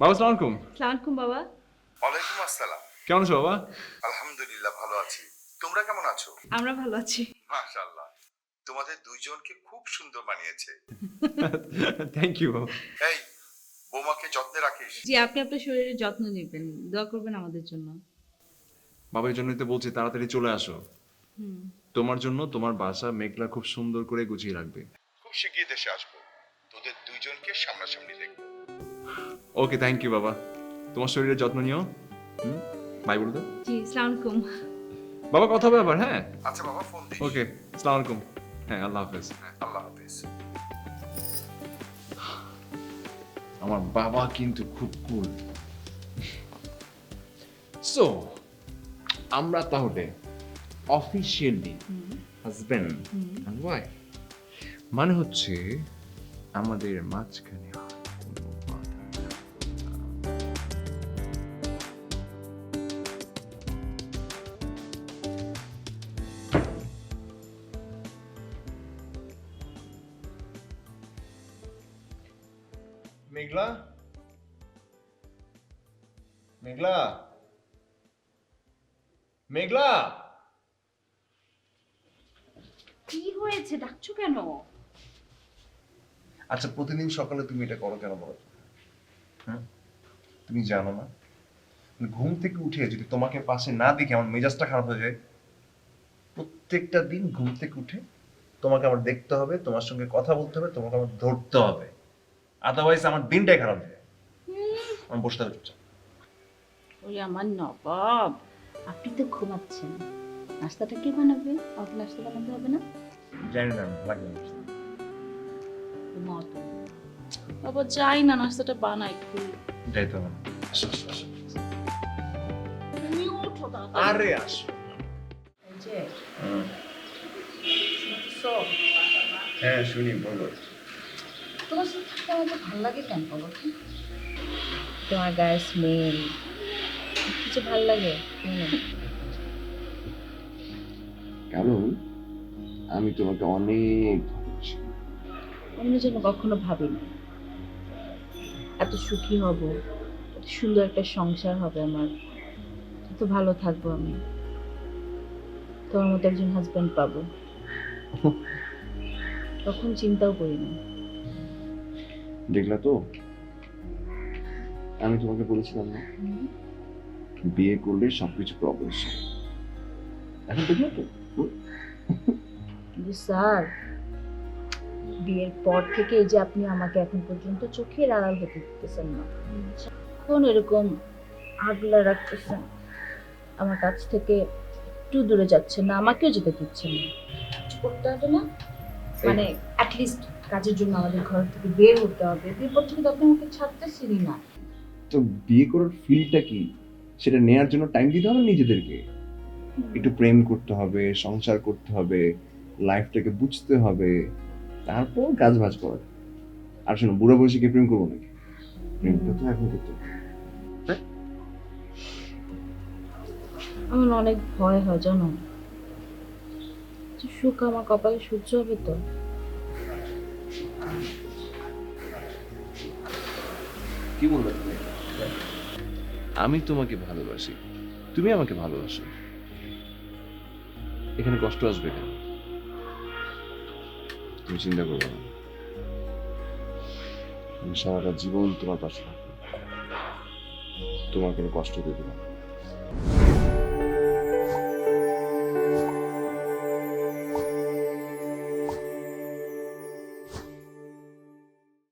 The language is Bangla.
বাবা সালাম আলাইকুম। সালামালাইকুম বাবা। ওয়ালাইকুম আসসালাম। কেমন আছো বাবা? আলহামদুলিল্লাহ ভালো আছি। তোমরা কেমন আছো? আমরা ভালো আছি। মাশাআল্লাহ। তোমাদের দুইজনকে খুব সুন্দর মানিয়েছে থ্যাংক ইউ বাবা। এই বৌমাকে যত্নে রাখিস। জি আপনি আপনার শরীরের যত্ন নেবেন। দোয়া করবেন আমাদের জন্য। বাবা এই জন্যই তো বলছি তাড়াতাড়ি চলে আসো। তোমার জন্য তোমার বাসা মেঘলা খুব সুন্দর করে গুছিয়ে রাখবে। খুব শিগগির দেশে আসব। তোদের দুইজনকে সামনাসামনি দেখব। ওকে থ্যাংক ইউ বাবা তোমার শরীরের যত্ন নিও। হুম? বাই বলে দাও জি সালামালাইকুম বাবা কথা হবে আবার হ্যাঁ? আচ্ছা বাবা ফোন দিস ওকে আসসালামু আলাইকুম। হ্যাঁ আল্লাহ হাফেজ। হ্যাঁ, আল্লাহ হাফেজ। আমার বাবা কিন্তু খুব কুল সো আমরা তাহলে অফিসিয়ালি হাজবেন্ড অ্যান্ড ওয়াইফ মানে হচ্ছে আমাদের মাঝখানে মেঘলা মেঘলা মেঘলা কি হয়েছে? ডাকছো কেন? আচ্ছা প্রতিদিন সকালে তুমি এটা করো কেন বলো? হ্যাঁ? তুমি জানো না? মানে ঘুম থেকে উঠে যদি তোমাকে পাশে না দেখে আমার মেজাজটা খারাপ হয়ে যায় প্রত্যেকটা দিন ঘুম থেকে উঠে তোমাকে আমার দেখতে হবে তোমার সঙ্গে কথা বলতে হবে তোমাকে আমার ধরতে হবে। আদারওয়াইজ আমার দিনটাই খারাপ যায় আমার বসতে চুপচাপ। ওই আমার নবাব আপনি তো ঘুমাচ্ছেন। নাস্তাটা কি বানাবে? আমাকে নাস্তা বানাতে হবে না? জানি না লাগবে না ঘুমাও তো। বাবা যাই না নাস্তাটা বানাই খুব যাইতে হবে না আসো, আসো, আসো। তুমি ওঠো তাড়াতাড়ি। আরে আসো। এই যে, হ্যাঁ শুনি বলো। তোমার সাথে থাকতে আমার ভালো লাগে কেন বলো তোমার গায়ের স্মেল কিছু ভালো লাগে? কারণ আমি তোমাকে অনেক ভালোবাসি। অন্য যেন কখনো ভাবিনি। এত সুখী হব এত সুন্দর একটা সংসার হবে আমার। এত ভালো থাকব আমি। তোমার মতো একজন হাজব্যান্ড পাবো। তখন চিন্তাও করি না দেখলা তো? আমি তোমাকে বলেছিলাম না? বিয়ে করলে সবকিছু প্রবলেম এখন দেখলা তো? স্যার। বিয়ের পর থেকে এই যে আপনি আমাকে এখন পর্যন্ত চোখের আড়াল হতে দিতেছেন না। এখন এরকম আগলা রাখতেছেন। আমার কাছ থেকে একটু দূরে যাচ্ছেন না আমাকেও যেতে দিচ্ছেন না। কিছু করতে হবে না? মানে অ্যাটলিস্ট কাজের জন্য আমাদের ঘর থেকে বের হতে হবে। পর থেকে তো আপনি আমাকে ছাড়তেছেনই না। তো বিয়ে করার ফিলটা কি? সেটা নেয়ার জন্য টাইম দিতে হবে নিজেদেরকে? একটু প্রেম করতে হবে সংসার করতে হবে লাইফটাকে বুঝতে হবে তারপর কাজ বাজ করা। আর শোনো বুড়ো বয়সে কে প্রেম করব নাকি? প্রেমটা তো এখন করতে আমার অনেক ভয় হয় জানো? সুখ আমার কপালে সহ্য হবে তো। কি বলবে তুমি? আমি তোমাকে ভালোবাসি। তুমি আমাকে ভালোবাসো। এখানে কষ্ট আসবে কেন? তুমি চিন্তা করবে না। আমি সারাটা জীবন তোমার পাশে থাকব। তোমার কোনো কষ্ট দেবে না